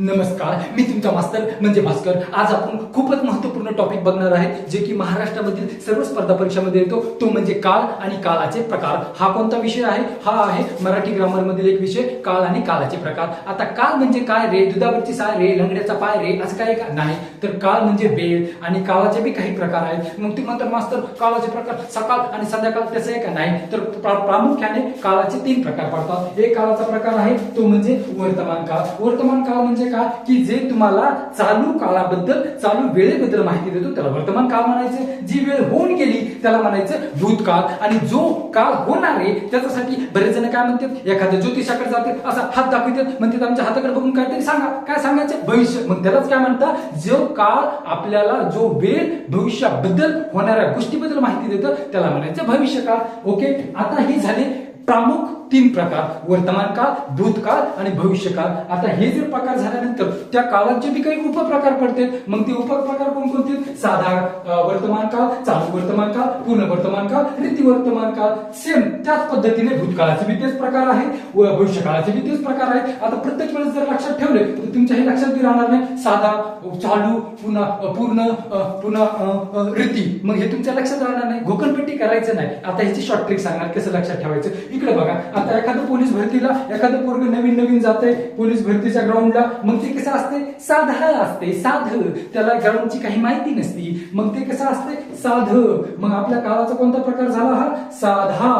नमस्कार मी तुमचा मास्तर म्हणजे भास्कर. आज आपण खूपच महत्त्वपूर्ण टॉपिक बघणार आहे जे की महाराष्ट्रामधील सर्व स्पर्धा परीक्षामध्ये येतो. तो म्हणजे काळ आणि काळाचे प्रकार. हा कोणता विषय आहे? हा आहे मराठी ग्रामर मधील एक विषय काळ आणि काळाचे प्रकार. आता काळ म्हणजे काय रे? दुधावरची साय रे? लंगड्याचा पाय रे? असं काय का? नाही. तर काळ म्हणजे वेळ आणि काळाचे बी काही प्रकार आहेत. मग ते म्हणतात मास्तर काळाचे प्रकार सकाळ आणि संध्याकाळ तसं आहे का? नाही. तर प्रा- प्रामुख्याने काळाचे तीन प्रकार पडतात. एक काळाचा प्रकार आहे तो म्हणजे वर्तमान काळ. वर्तमान काळ म्हणजे का? की जे तुम्हाला चालू काळाबद्दल चालू वेळेबद्दल माहिती देतो त्याला वर्तमान काळ म्हणायचं. जी वेळ होऊन गेली त्याला म्हणायचं भूतकाळ. आणि जो काळ होणार आहे त्याच्यासाठी बरेच जण काय म्हणतात? एखाद्या ज्योतिषाकडे जातात असा हात दाखवतात. म्हणतात आमच्या हाताकडे बघून काहीतरी सांगा. काय सांगायचं? भविष्य. मग त्यालाच काय म्हणतात? जो काळ आपल्याला जो वेळ भविष्याबद्दल होणाऱ्या गोष्टीबद्दल माहिती देतं त्याला म्हणायचं भविष्य काळ ओके आता ही झाली प्रामुख तीन प्रकार वर्तमान काळ भूतकाळ आणि भविष्यकाळ. आता हे जर प्रकार झाल्यानंतर त्या काळाचे बी काही उपप्रकार पडतात मग ते उपप्रकार कोणकोणते? साधा वर्तमान काळ चालू वर्तमान काळ पूर्ण वर्तमान काळ रीती वर्तमान काळ. सेम त्याच पद्धतीने भूतकाळाचे बी तेच प्रकार आहे व भविष्यकाळाचे बी तेच प्रकार आहेत. आता प्रत्येक वेळेस जर लक्षात ठेवले तर तुमच्या हे लक्षात बी राहणार नाही. साधा चालू पुन्हा पूर्ण पुन्हा रीती. मग हे तुमच्या लक्षात राहणार नाही. घोकणपट्टी करायचं नाही. आता ह्याची शॉर्ट ट्रिक सांगणार कसं लक्षात ठेवायचं? इकडे बघा. आता एखादं पोलीस भरतीला एखादं पोरग नवीन नवीन जाते पोलीस भरतीच्या ग्राउंडला मग ते कसं असते साधा असते साध. त्याला ग्राउंडची काही माहिती नसती. मग ते कसं असते साध. मग आपल्या काळाचा कोणता प्रकार झाला हा? साधा.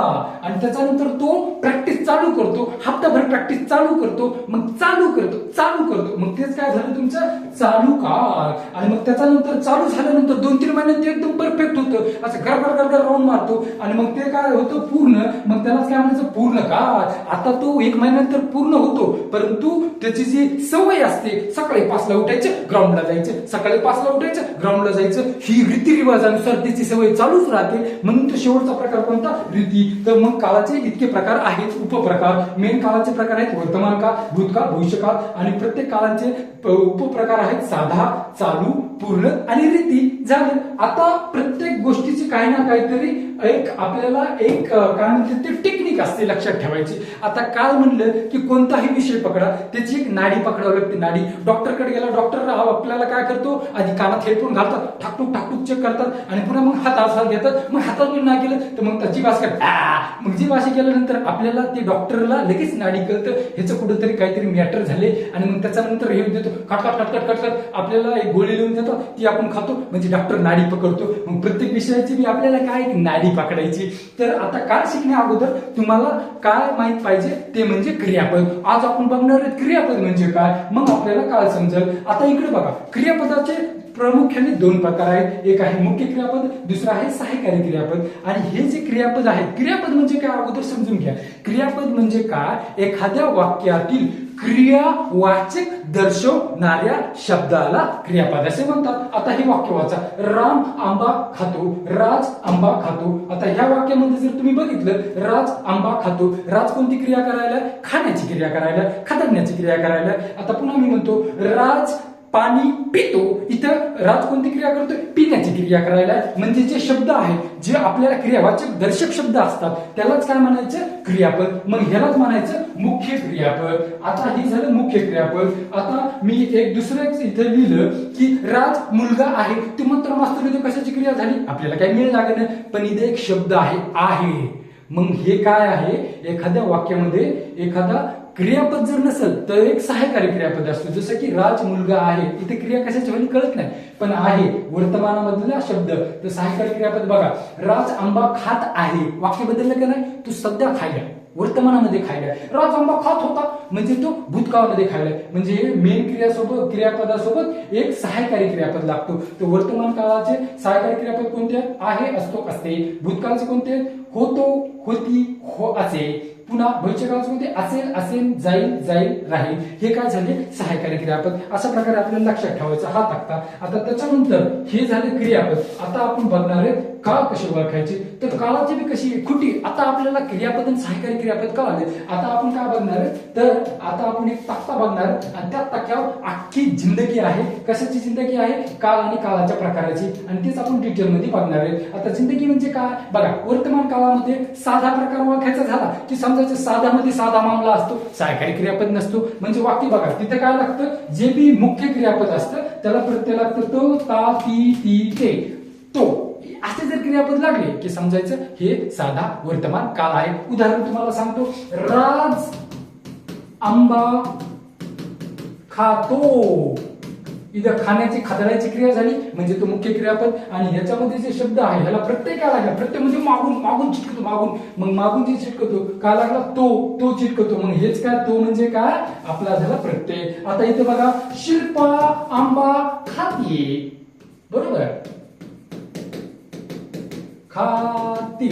आणि त्याच्यानंतर तो प्रॅक्टिस चालू करतो. हप्ताभर प्रॅक्टिस चालू करतो. मग चालू करतो चालू करतो. मग तेच काय झालं तुमचं? चालू काळ. आणि मग त्याच्यानंतर चालू झाल्यानंतर दोन तीन महिन्यात ते एकदम परफेक्ट होतं. असं गरगर गरगर राऊंड मारतो. आणि मग ते काय होतं? पूर्ण. मग त्यालाच काय म्हणायचं? पूर्ण. काळ आता तो एक महिन्यानंतर पूर्ण होतो परंतु त्याची जी सवय असते सकाळी पाचला उठायचं ग्राउंडला जायचं सकाळी पाचला उठायचं ग्राउंडला जायचं ही रीतिरिवाजानुसार त्याची सवय चालूच राहते. म्हणून तो शेवटचा प्रकार कोणता? रीती. तर मग काळाचे इतके प्रकार आहेत उपप्रकार. मेन काळाचे प्रकार आहेत वर्तमान काळ भूतकाळ भविष्यकाळ. आणि प्रत्येक काळाचे उपप्रकार आहेत साधा चालू पूर्ण आणि रीती. झाले. आता प्रत्येक गोष्टीची काही ना काहीतरी एक आपल्याला एक काय म्हणते ते टेक्निक असते लक्षात ठेवायची. आता काल म्हणलं की कोणताही विषय पकडा त्याची एक नाडी पकडावी लागते नाडी. डॉक्टरकडे गेला डॉक्टर आपल्याला काय करतो? आधी कानात हेडफोन घालतात ठाकटूक ठाकटूक चेक करतात आणि पुन्हा मग हात हात घेतात. मग हातात पण नाही केलं तर मग त्याची भाषा मग जी वाशी केल्यानंतर आपल्याला ते डॉक्टरला लगेच नाडी कळतं. ह्याचं कुठंतरी काहीतरी मॅटर झाले आणि मग त्याच्यानंतर हे देतो. खटखट खटखट खटखट आपल्याला एक गोळी लिहून देतो ती आपण खातो. म्हणजे डॉक्टर नाडी पकडतो. मग प्रत्येक विषयाची बी आपल्याला काय नाडी पकडायची? तर आता काय शिकण्या अगोदर तुम्हाला काय माहीत पाहिजे ते म्हणजे क्रियापद. आज आपण बघणार आहे क्रियापद म्हणजे काय? मग आपल्याला काय समजेल? आता इकडे बघा. क्रियापदाचे प्रामुख्याने दोन प्रकार आहेत. एक आहे मुख्य क्रियापद दुसरं आहे सहाय्यकारी क्रियापद. आणि हे जे क्रियापद आहेत क्रियापद म्हणजे काय? अगोदर समजून घ्या. क्रियापद म्हणजे काय? एखाद्या वाक्यातील क्रियावाचक दर्शवणाऱ्या शब्दाला क्रियापद असे म्हणतात. आता हे वाक्य वाचा. राम आंबा खातो राज आंबा खातो. आता ह्या वाक्यामध्ये जर तुम्ही बघितलं राज आंबा खातो. राज कोणती क्रिया करायला? खाण्याची क्रिया करायला खातडण्याची क्रिया करायला. आता पुन्हा मी म्हणतो राज पाणी पितो. इथं राज कोणती क्रिया करतो पिण्याची क्रिया करायला. म्हणजे जे शब्द आहेत जे आपल्याला क्रियावाचक दर्शक शब्द असतात त्यालाच काय म्हणायचं? क्रियापद. मग ह्यालाच म्हणायचं मुख्य क्रियापद. आता हे झालं मुख्य क्रियापद. आता मी एक दुसरं इथं लिहिलं की राज मुलगा आहे. ते मात्र मास्तर इथे कशाची क्रिया झाली? आपल्याला काय मिळ लागलं पण इथे एक शब्द आहे आहे. मग हे काय आहे? एखाद्या वाक्यामध्ये एखादा क्रियापद जर नसेल तर एक सहायकारी क्रियापद असतो. जसं की राज मुलगा आहे इथे क्रिया कशाची होईल कळत नाही. पण आहे वर्तमानामधला शब्द. तर सहायकारी क्रियापद बघा. राज आंबा खात आहे. वाक्य बदललं का नाही? तू सध्या खायला. वर्तमानामध्ये खायला. राज आंबा खात होता. म्हणजे तो भूतकाळामध्ये खायला. म्हणजे मेन क्रियासोबत क्रियापदासोबत एक सहायकारी क्रियापद लागतो. तो वर्तमान काळाचे सहायकारी क्रियापद कोणते? आहे असतो असते. भूतकाळाचे कोणते? होतो होती हो असे. पुन्हा भविष्य काळामध्ये असेल असेल जाईल जाईल राहील. हे काय झाले? सहायकारी क्रियापद. अशा प्रकारे आपल्याला लक्षात ठेवायचं हा तक्ता आता त्याच्यानंतर हे झाले क्रियापद. आता आपण बघणार आहे काळ कसे ओळखायचे? तर काळाची बी कशी खुटी? आता आपल्याला क्रियापद आणि सहायकारी क्रियापद कळाले. आता आपण काय बघणार? तर आता आपण एक तक्ता बघणार. आणि त्या तक्त्यावर अख्खी जिंदगी आहे. कशाची जिंदगी आहे? काळ आणि काळाच्या प्रकाराची. आणि तेच आपण डिटेलमध्ये बघणार आहे. आता जिंदगी म्हणजे काय? बघा वर्तमान काळामध्ये साधा प्रकार ओळखायचा झाला की समजायचं साधामध्ये साधा मामला असतो सहायकारी क्रियापद नसतो. म्हणजे वाक्य बघा तिथं काय लागतं? जे बी मुख्य क्रियापद असतं त्याला प्रत्यय लागतं तो ता ती ती ते. तो. असे जर क्रियापद लागले की समजायचं हे साधा वर्तमान काल आहे. उदाहरण तुम्हाला सांगतो. राज आंबा खातो. इथं खाण्याची खादळाची क्रिया झाली म्हणजे तो मुख्य क्रियापद. आणि ह्याच्यामध्ये जे शब्द आहे ह्याला प्रत्यय काय लागला. प्रत्यय म्हणजे मागून मागून चिटकतो मागून. मग मागून जे चिटकतो काय लागला तो तो चिटकतो. मग हेच काय तो म्हणजे काय? आपला झाला प्रत्यय. आता इथे बघा शिल्पा आंबा खाते. बरोबर? खाते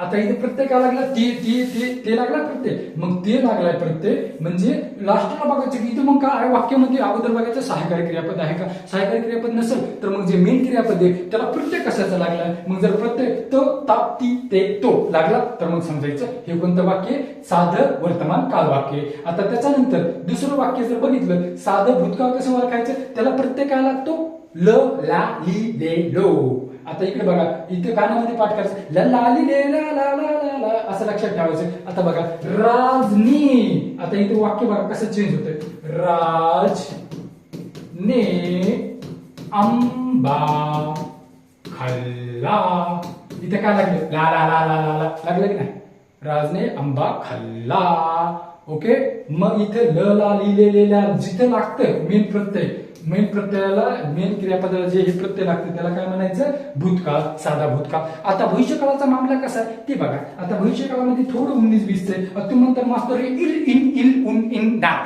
आता इथे प्रत्यय काय लागला ते ते ते ते लागला प्रत्यय मग ते लागलाय प्रत्यय म्हणजे लास्टला बघायचं की इथे मग काय वाक्यामध्ये अगोदर बघायचं सहायकारी क्रियापद आहे का? सहायकारी क्रियापद नसेल तर मग जे मेन क्रियापद आहे त्याला प्रत्यय कशाचा लागलाय? मग जर प्रत्यय तो ता ती ते तो लागला तर मग समजायचं हे कोणतं वाक्य साधं वर्तमान काल वाक्य आहे. आता त्याच्यानंतर दुसरं वाक्य जर बघितलं साधं भूतकाळ कसं ओळखायचं? त्याला प्रत्यय काय लागतो? ल ला ली ले लो. आता इकडे बघा इथे कानामध्ये पाठ करायचं. ल ला ली ले ला ला ला ला ला असं लक्षात ठेवायचं. आता बघा राजनी. आता इथे वाक्य बघा कसं चेंज होतंय? राज ने आंबा खाल्ला. इथे काय लागलं? ला ला ला ला ला लागलं की नाही? राजने आंबा खाल्ला. ओके? मग इथे ल ला लिहिलेल्या जिथे लागतं मेन प्रत्यय. मेन प्रत्ययाला मेन क्रियापदाला जे हे प्रत्यय लागते त्याला काय म्हणायचं? भूतकाळ साधा भूतकाळ. आता भविष्यकाळाचा मामला कसा आहे? ते बघा. आता भविष्यकाळामध्ये थोडं उन्नीस बीस आहे. तू म्हणतात मास्तर इल इन इल उन इन डा.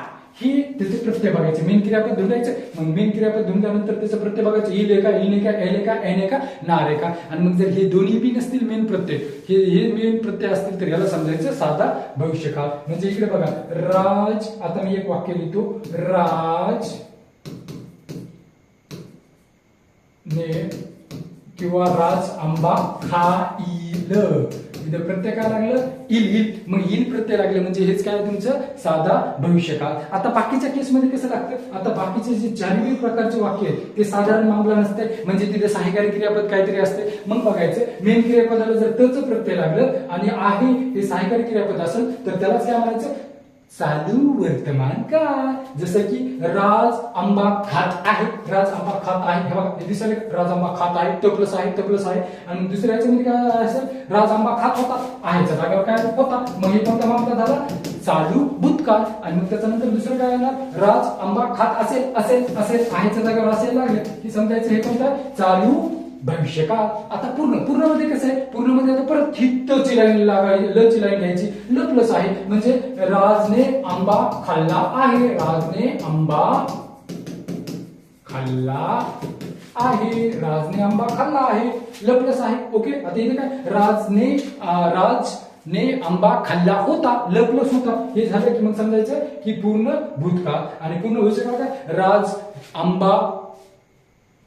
हे त्याचे प्रत्यय बघायचे. मेन क्रियापद धुंडायचं मग मेन क्रियापद धुंडल्यानंतर त्याचं प्रत्यय बघायचं. इल एका इन एका एल एका एन एका ना रेखा आणि मग जर हे दोन्ही बी नसतील मेन प्रत्यय हे हे मेन प्रत्यय असतील तर याला समजायचं साधा भविष्यकाळ. म्हणजे इकडे बघा. राज आता मी एक वाक्य लिहितो. राज ने किंवा राज आंबा खाईल इथं प्रत्यय काय लागलं? इल इल. मग इल प्रत्यय लागले म्हणजे हेच काय तुमचं? साधा भविष्यकाळ आता बाकीच्या केसमध्ये कसं लागतं? आता बाकीचे जे चारही प्रकारचे वाक्य आहेत ते साधारण मामला नसते. म्हणजे तिथे सहायकारी क्रियापद काहीतरी असते. मग बघायचं मेन क्रियापदाला जर तच प्रत्यय लागलं आणि आहे हे सहायकारी क्रियापद असेल तर त्यालाच काय म्हणायचं? चालू वर्तमान काळ. जसं की राज आंबा खात आहे राज आंबा खात आहे. हे बघा दिसले राज आंबा खात आहे तपलस आहे तपलस आहे. आणि दुसऱ्या याच्यामध्ये म्हणजे काय असेल राज आंबा खात होता आहेच्या जागेवर काय होता? मग हे कोणता मामला झाला? चालू भूतकाळ. आणि मग त्याच्यानंतर दुसरं काय येणार? राज आंबा खात असेल असेल असेल आहेच्या जागेवर असेल लागले. की समजायचं हे कोणतं? चालू भविष्यकाळ आता पूर्ण पूर्णमध्ये कसं आहे? पूर्णमध्ये आता परत ही त ची लाईन लागायची ल ची लाईन घ्यायची. ल प्लस आहे. म्हणजे राजने आंबा खाल्ला आहे. राजने आंबा खाल्ला आहे. राजने आंबा खाल्ला आहे. ल प्लस आहे. ओके? आता इथे काय राजने राज राजने आंबा खाल्ला होता. ल प्लस होता. हे झालं की मग समजायचं की पूर्ण भूतकाळ. आणि पूर्ण भविष्यकाळ काय? राज आंबा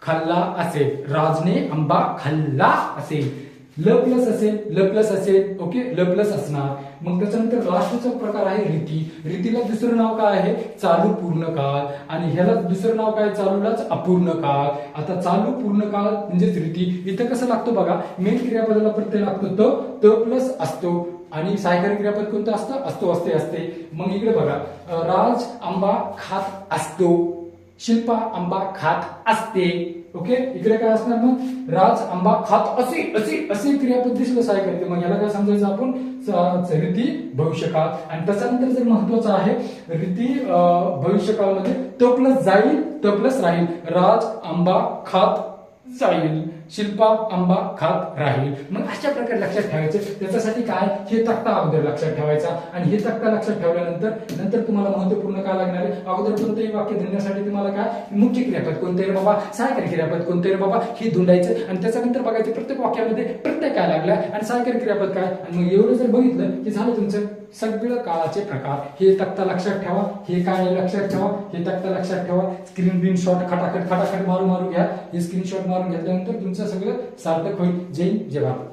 खाल्ला असेल. राजने आंबा खाल्ला असेल. ल प्लस असेल ल प्लस असेल ओके ल प्लस असणार. मग त्याच्यानंतर लास्टचा प्रकार आहे रीती. रीतीला दुसरं नाव काय आहे? चालू पूर्ण काळ. आणि ह्याला दुसरं नाव काय? चालूलाच अपूर्ण काळ. आता चालू पूर्ण काळ म्हणजेच रीती. इथं कसं लागतो बघा? मेन क्रियापदाला प्रत्यय लागतो त त प्लस असतो. आणि सहायकारी क्रियापद कोणतं असतं? असतो असते असते. मग इकडे बघा. राज आंबा खात असतो. शिल्पा आंबा खात असते. ओके इकडे काय असणार मग? राज आंबा खात असे असे असे क्रियापद्धती सुद्धा सहाय करते. मग याला काय समजायचं आपण? रीती भविष्यकाळ. आणि त्याच्यानंतर जर महत्वाचं आहे रीती अं, भविष्यकाळमध्ये त प्लस जाईल त प्लस राहील. राज आंबा खात जाईल शिल्पा आंबा खात राहील मग अशा प्रकारे लक्षात ठेवायचं. त्याच्यासाठी काय? हे तक्ता अगोदर लक्षात ठेवायचा. आणि हे तक्ता लक्षात ठेवल्यानंतर नंतर तुम्हाला महत्त्वपूर्ण काय लागणार आहे? अगोदर कोणतंही वाक्य धरण्यासाठी तुम्हाला काय? मुख्य क्रियापद कोणते रे बाबा? सहायकारी क्रियापद कोणते रे बाबा? हे धुंडायचं. आणि त्याच्यानंतर बघायचं प्रत्येक वाक्यामध्ये प्रत्येक काय लागला? आणि सहायकारी क्रियापद काय? आणि मग एवढं जर बघितलं की झालं तुमचं? सगळं काळाचे प्रकार. हे तक्ता लक्षात ठेवा हे काय लक्षात ठेवा हे तक्ता लक्षात ठेवा. स्क्रीन बिन शॉट खटाखट खटाखट मारू मारू घ्या. हे स्क्रीनशॉट मारून घेतल्यानंतर तुमचं सगळं सार्थक होईल. जय जय भारत.